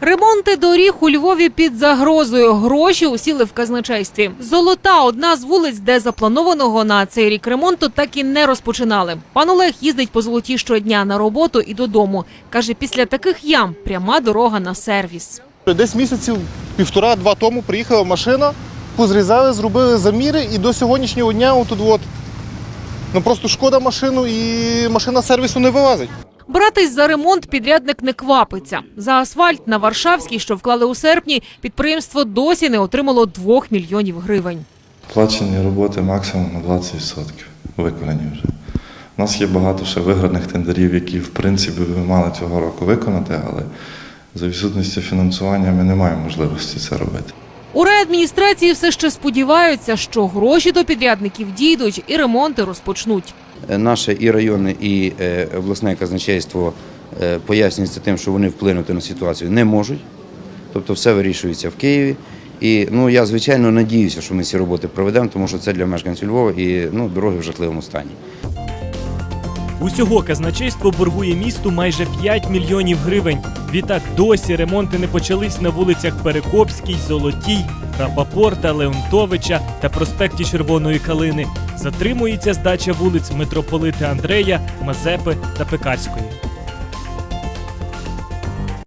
Ремонти доріг у Львові під загрозою. Гроші усіли в казначействі. Золота одна з вулиць, де запланованого на цей рік ремонту так і не розпочинали. Пан Олег їздить по золотій щодня на роботу і додому. каже, після таких ям пряма дорога на сервіс. Десь місяців півтора-два тому приїхала машина, позрізали, зробили заміри і до сьогоднішнього дня отут от. Ну просто шкода машину і машина сервісу не вилазить. Братись за ремонт підрядник не квапиться. За асфальт на Варшавській, що вклали у серпні, підприємство досі не отримало 2 мільйонів гривень. Плачені роботи максимум на 20% виконані вже. У нас є багато ще виграних тендерів, які в принципі ми мали цього року виконати, але за відсутністю фінансування ми не маємо можливості це робити. У райадміністрації все ще сподіваються, що гроші до підрядників дійдуть і ремонти розпочнуть. Наше і районне, і е, обласне казначейство е, пояснюється тим, що вони вплинути на ситуацію не можуть. Тобто все вирішується в Києві. І ну я звичайно надіюся, що ми ці роботи проведемо, тому що це для мешканців Львова і ну дороги в жахливому стані. Усього казначейство боргує місту майже 5 мільйонів гривень. Відтак досі ремонти не почались на вулицях Перекопській, Золотій, Рапапорта, Леонтовича та проспекті Червоної Калини. Затримується здача вулиць митрополита Андрея, Мазепи та Пекарської.